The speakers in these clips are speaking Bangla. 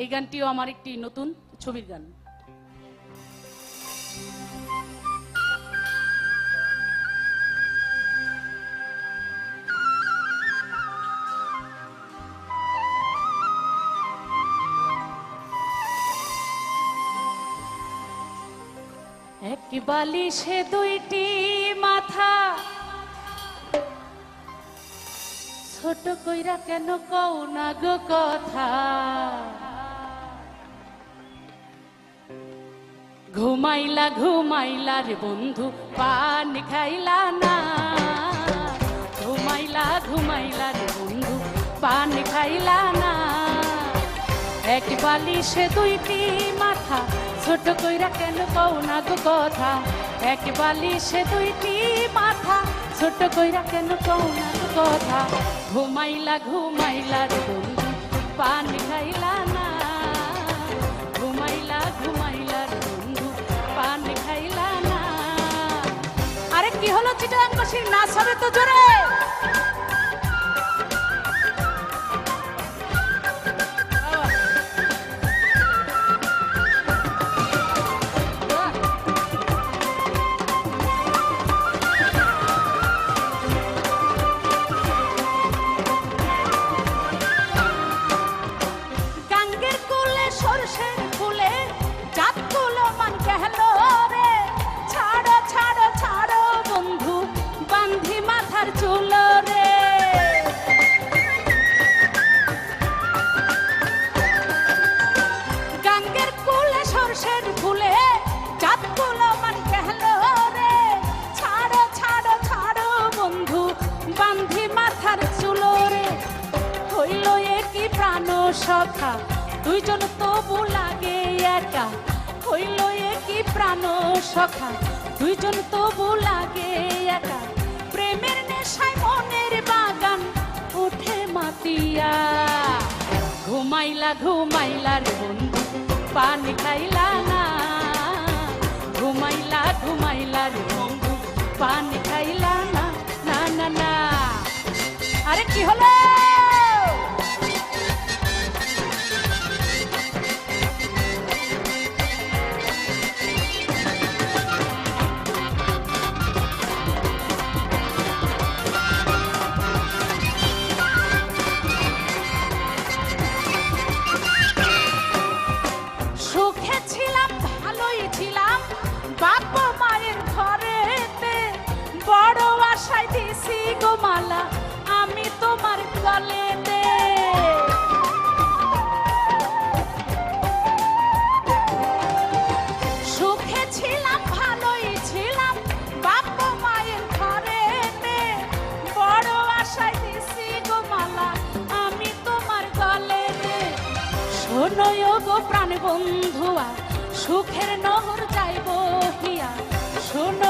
এই গানটিও আমার একটি নতুন ছবির গান। এক বালিশে দুইটি মাথা, ছোট কইরা কেন কও না গো কথা? ঘুমাইলা ঘুমাইলা রে বন্ধু, পান খাইলা না। ঘুমাইলা ঘুমাইলা রে বন্ধু, পান খাইলা না। এক বালিশে দুইটি মাথা, ছোট কইরা কেন কও না গো কথা? এক বালিশে দুইটি মাথা, ছোট কইরা কেন কও না গো কথা? ঘুমাইলা ঘুমাইলা রে বন্ধু, পান খাইলা না। কি হলো চিটাঙ্গসির নাচ হবে তো জোরে। সখা দুইজন তবু লাগে একা। হইল একই প্রাণ সখা, দুইজন তবু লাগে একা। প্রেমের নেশায় মনের বাগান উঠে মাতিয়া। ঘুমাইলা ঘুমাইলা রে বন্ধু, পানি খাইলা না। ঘুমাইলা ঘুমাইলা রে বন্ধু, পানি খাইলা না না না। আরে কি হলো? গো মালা, আমি তোমার গলেতে। সুখে ছিলাম, ভালোই ছিলাম, বাপ মায়ের ঘরেতে। বড় আশায় দিছি গো মালা, আমি তোমার গলেতে। শোনয় গো প্রাণ বন্ধুয়া সুখের নহর যাইব হিয়া। শোনয়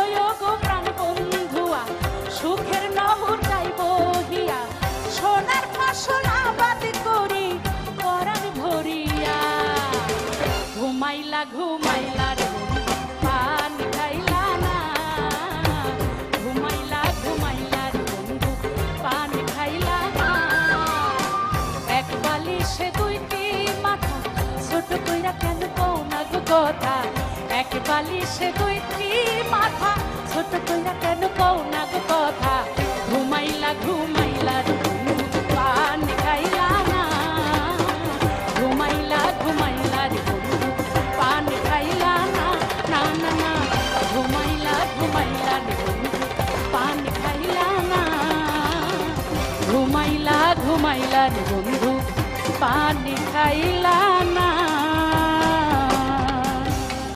কথা এক বালিশে দুইটি মাথা ছোট কইরা কেন কও না গো কথা? ঘুমাইলা ঘুমাইলা পান খাইলা না। ঘুমাইলা ঘুমাইলা পান খাইলা না। না না না, ঘুমাইলা ঘুমাইলা না। ঘুমাইলা ঘুমাইলা বন্ধু খাইলা